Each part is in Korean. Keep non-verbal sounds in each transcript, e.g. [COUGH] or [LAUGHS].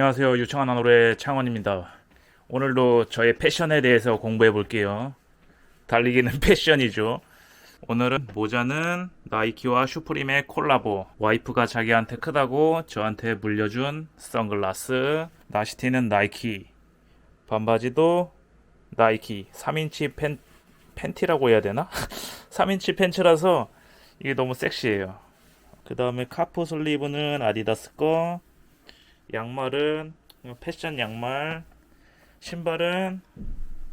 안녕하세요. 유창한 노래 창원입니다. 오늘도 저의 패션에 대해서 공부해 볼게요. 달리기는 [LAUGHS] 패션이죠. 오늘은 모자는 나이키와 슈프림의 콜라보. 와이프가 자기한테 크다고 저한테 물려준 선글라스. 나시티는 나이키. 반바지도 나이키. 3인치 팬, 팬티라고 해야 되나? [LAUGHS] 3인치 팬츠라서 이게 너무 섹시해요. 그 다음에 카프 슬리브는 아디다스 거. 양말은 패션 양말. 신발은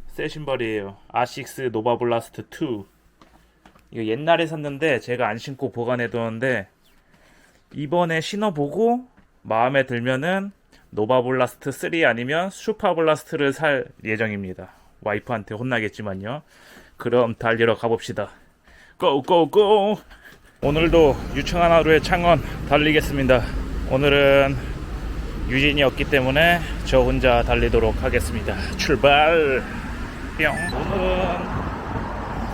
새 신발이에요. 아식스 노바블라스트 2. 이거 옛날에 샀는데 제가 안 신고 보관해뒀는데 이번에 신어보고 마음에 들면은 노바블라스트 3 아니면 슈퍼블라스트를 살 예정입니다. 와이프한테 혼나겠지만요. 그럼 달리러 가봅시다. 고고고! 오늘도 유창한 하루의 창원 달리겠습니다. 오늘은 유진이 없기 때문에 저 혼자 달리도록 하겠습니다. 출발! 뿅! 오늘은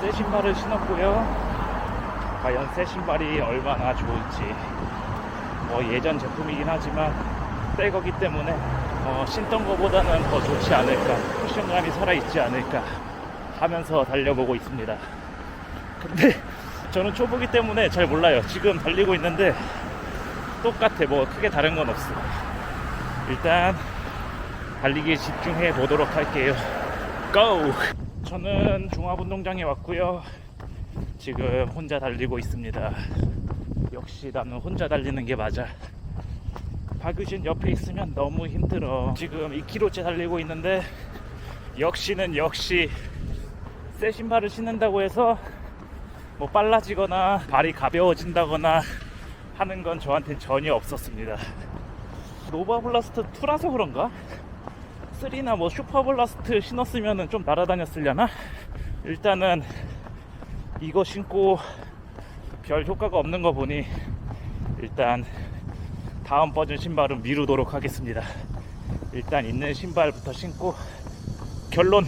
새 신발을 신었고요. 과연 새 신발이 얼마나 좋을지. 뭐 예전 제품이긴 하지만 새 거기 때문에 어, 신던 거보다는 더 좋지 않을까. 쿠션감이 살아있지 않을까 하면서 달려보고 있습니다. 근데 저는 초보기 때문에 잘 몰라요. 지금 달리고 있는데 똑같아. 뭐 크게 다른 건 없어. 일단 달리기에 집중해 보도록 할게요. 고! 저는 종합운동장에 왔고요. 지금 혼자 달리고 있습니다. 역시 나는 혼자 달리는 게 맞아. 박유진 옆에 있으면 너무 힘들어. 지금 2km째 달리고 있는데 역시는 역시 새 신발을 신는다고 해서 뭐 빨라지거나 발이 가벼워진다거나 하는 건 저한테 전혀 없었습니다. 노바 블라스트 2라서 그런가? 3나 뭐 슈퍼 블라스트 신었으면 좀 날아다녔으려나? 일단은 이거 신고 별 효과가 없는 거 보니 일단 다음 버전 신발은 미루도록 하겠습니다. 일단 있는 신발부터 신고 결론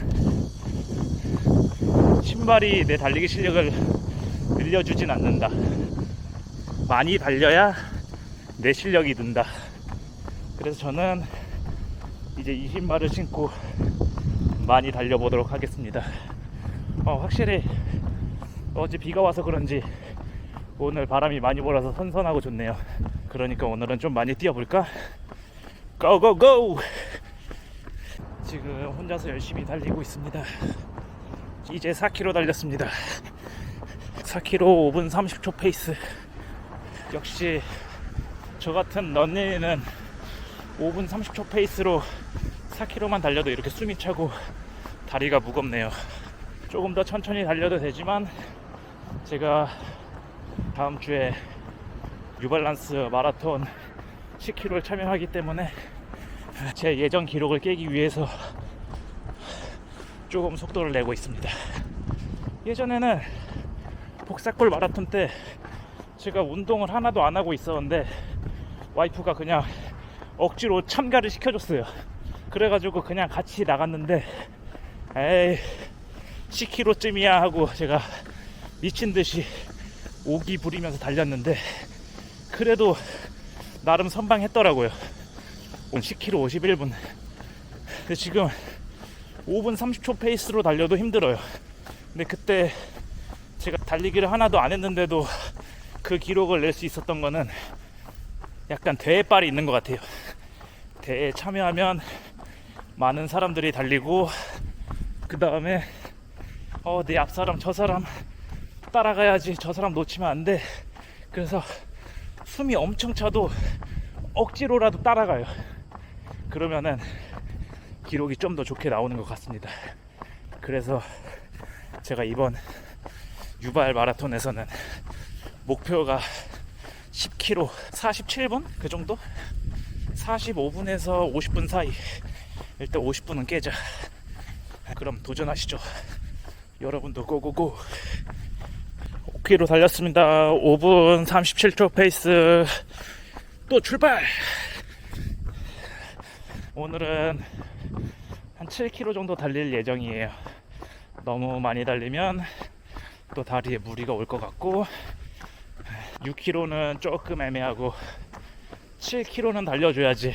신발이 내 달리기 실력을 늘려주진 않는다. 많이 달려야 내 실력이 는다. 그래서 저는 이제 이 신발을 신고 많이 달려보도록 하겠습니다. 어, 확실히 어제 비가 와서 그런지 오늘 바람이 많이 불어서 선선하고 좋네요. 그러니까 오늘은 좀 많이 뛰어볼까? 고고고! 지금 혼자서 열심히 달리고 있습니다. 이제 4km 달렸습니다. 4km 5분 30초 페이스. 역시 저 같은 런닝은 5분 30초 페이스로 4km만 달려도 이렇게 숨이 차고 다리가 무겁네요. 조금 더 천천히 달려도 되지만 제가 다음 주에 뉴발란스 마라톤 10km를 참여하기 때문에 제 예전 기록을 깨기 위해서 조금 속도를 내고 있습니다. 예전에는 복사골 마라톤 때 제가 운동을 하나도 안 하고 있었는데 와이프가 그냥 억지로 참가를 시켜줬어요. 그래가지고 그냥 같이 나갔는데 에이 10km쯤이야 하고 제가 미친 듯이 오기 부리면서 달렸는데 그래도 나름 선방했더라고요. 오늘 10km 51분. 근데 지금 5분 30초 페이스로 달려도 힘들어요. 근데 그때 제가 달리기를 하나도 안 했는데도 그 기록을 낼 수 있었던 거는 약간 대회빨이 있는 것 같아요. 대회에 참여하면 많은 사람들이 달리고 그 다음에 어, 내 앞 사람 저 사람 따라가야지 저 사람 놓치면 안 돼. 그래서 숨이 엄청 차도 억지로라도 따라가요. 그러면은 기록이 좀 더 좋게 나오는 것 같습니다. 그래서 제가 이번 유발 마라톤에서는 목표가 10km 47분 그 정도 45분에서 50분 사이. 일단 50분은 깨자. 그럼 도전하시죠. 여러분도 고고고. 5km 달렸습니다. 5분 37초 페이스. 또 출발! 오늘은 한 7km 정도 달릴 예정이에요. 너무 많이 달리면 또 다리에 무리가 올 것 같고 6km는 조금 애매하고 7km는 달려줘야지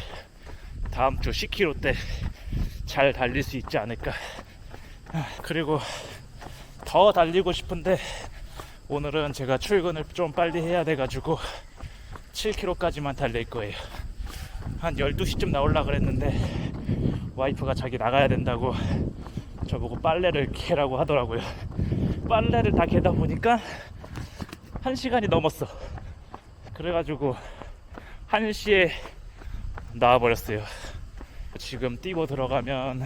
다음 주 10km 때 잘 달릴 수 있지 않을까. 아, 그리고 더 달리고 싶은데 오늘은 제가 출근을 좀 빨리 해야 돼가지고 7km까지만 달릴 거예요. 한 12시쯤 나오려 그랬는데 와이프가 자기 나가야 된다고 저보고 빨래를 개라고 하더라고요. 빨래를 다 개다 보니까 한 시간이 넘었어. 그래가지고 1시에 나와버렸어요. 지금 뛰고 들어가면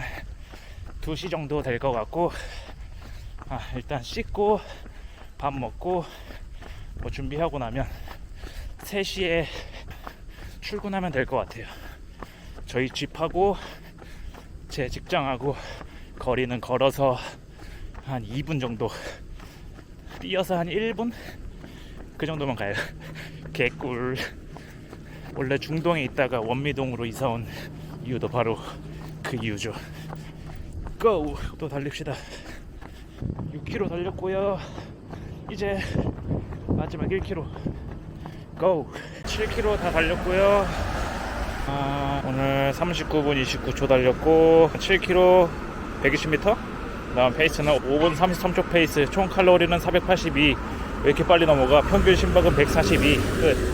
2시 정도 될 것 같고 아, 일단 씻고 밥 먹고 뭐 준비하고 나면 3시에 출근하면 될 것 같아요. 저희 집하고 제 직장하고 거리는 걸어서 한 2분 정도 뛰어서 한 1분 그 정도만 가요. [LAUGHS] 개꿀. 원래 중동에 있다가 원미동으로 이사 온 이유도 바로 그 이유죠. 고! 또 달립시다. 6km 달렸고요. 이제 마지막 1km. 고! 7km 다 달렸고요. 아, 오늘 39분 29초 달렸고 7km 120m. 다음 페이스는 5분 33초 페이스. 총 칼로리는 482. 왜 이렇게 빨리 넘어가? 평균 심박은 142. 끝.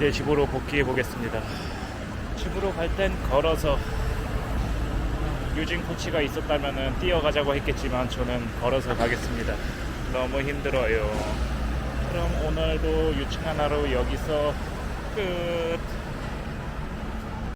이제 집으로 복귀해 보겠습니다. 집으로 갈 땐 걸어서 유진 코치가 있었다면 뛰어가자고 했겠지만 저는 걸어서 가겠습니다. 너무 힘들어요. 그럼 오늘도 유충 하나로 여기서 끝.